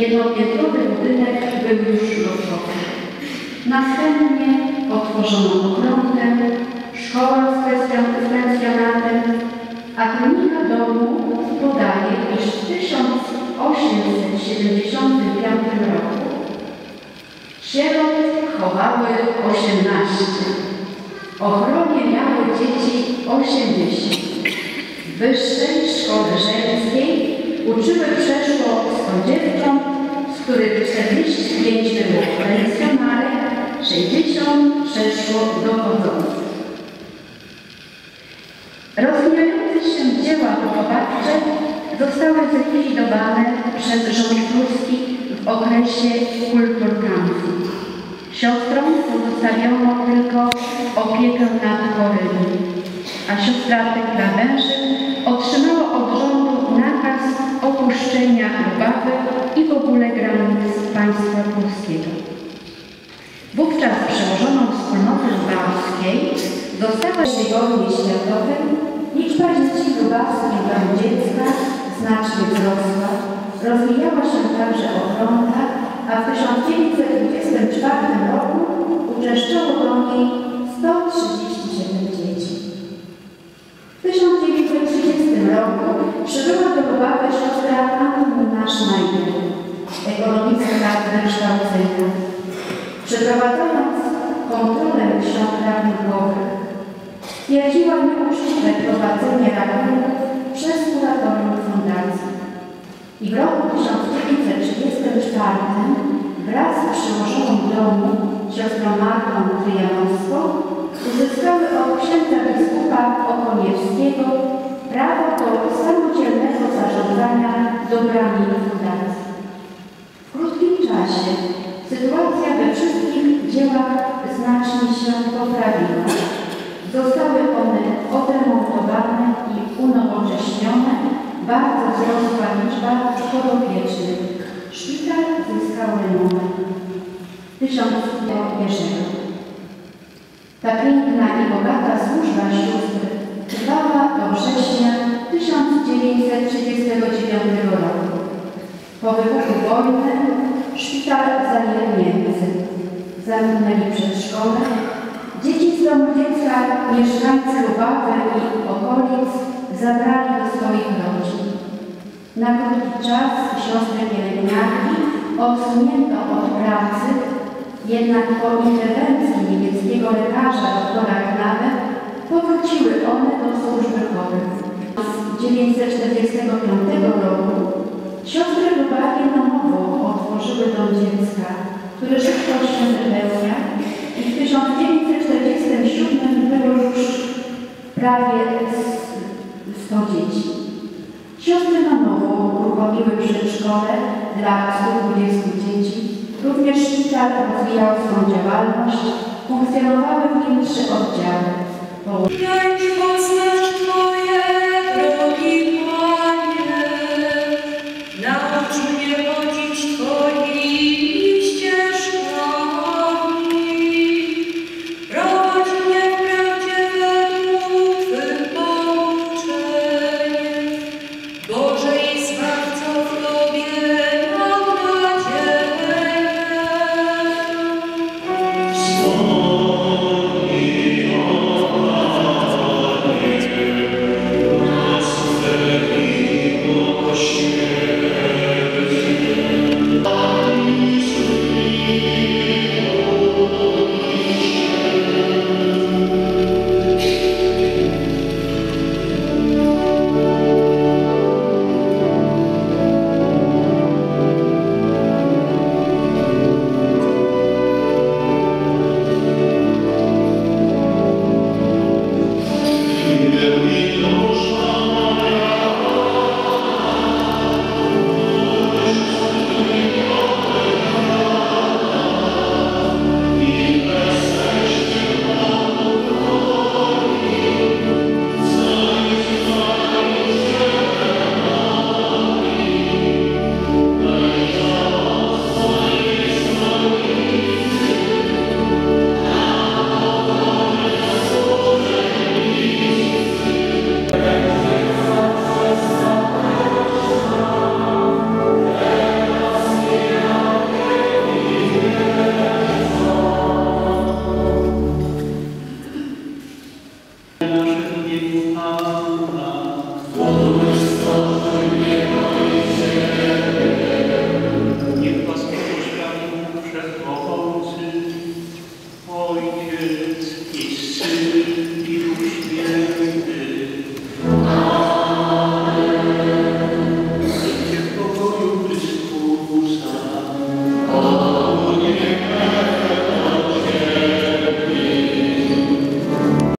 Jednopiętrowy budynek był już gotowy. Następnie otworzono ogrodkę, szkołę z pensjonatem, a kronika domu podaje, iż w 1875 roku sierot chowały 18. Ochronie miały dzieci 80. W wyższej szkole żeńskiej uczyły przeszło 100 dziewcząt, których 45 było pensjonarek, 60 przeszło dochodzących. Rozwijające się dzieła wychowawcze zostały zlikwidowane przez rząd pruski w okresie kulturkampfu. Siostrom pozostawiono tylko opiekę nad chorymi, a siostra Tekla Wężyk lubawskiej została w wojnie światowej liczba dzieci w lubawskim domu dziecka znacznie wzrosła. Rozwijała się także ochronka, a w 1924 roku uczęszczało do niej 137 dzieci. W 1930 roku przybyła do Lubawy siostra Antonina Schneider, ekonomistka wykształcenia. Przeprowadzając ksiąg rachunkowych, stwierdziła nieuczciwe prowadzenie rachunków przez kuratorium fundacji. I w roku 1934 wraz z przełożoną domu siostrą Martą Tryjanowską uzyskały od księdza biskupa Okoniewskiego prawo do samodzielnego zarządzania dobrami fundacji. W krótkim czasie sytuacja we wszystkich dziełach znacznie się poprawiła. Zostały one odremontowane i unowocześnione. Bardzo wzrosła liczba podopiecznych. Szpital zyskał renomę. Tysiąc Jerzego. Ta piękna i bogata służba sióstr trwała do września 1939 roku. Po wybuchu wojny szpital zajęli Niemcy. Zamknęli przedszkole. Dzieci z domu mieszkańcy Lubawy i okolic zabrali do swoich rodzin. Na krótki czas siostry pielęgniarki odsunięto od pracy, jednak po interwencji niemieckiego lekarza doktora Knawe powróciły one do służby chorych. Z 1945 roku siostry otworzyły dom dziecka, który szybko się wypełnia i w 1947 było już prawie 100 dzieci. Siostry na nowo uruchomiły przedszkole dla 120 dzieci. Również szpital rozwijał swą działalność. Funkcjonowały w nim trzy oddziały.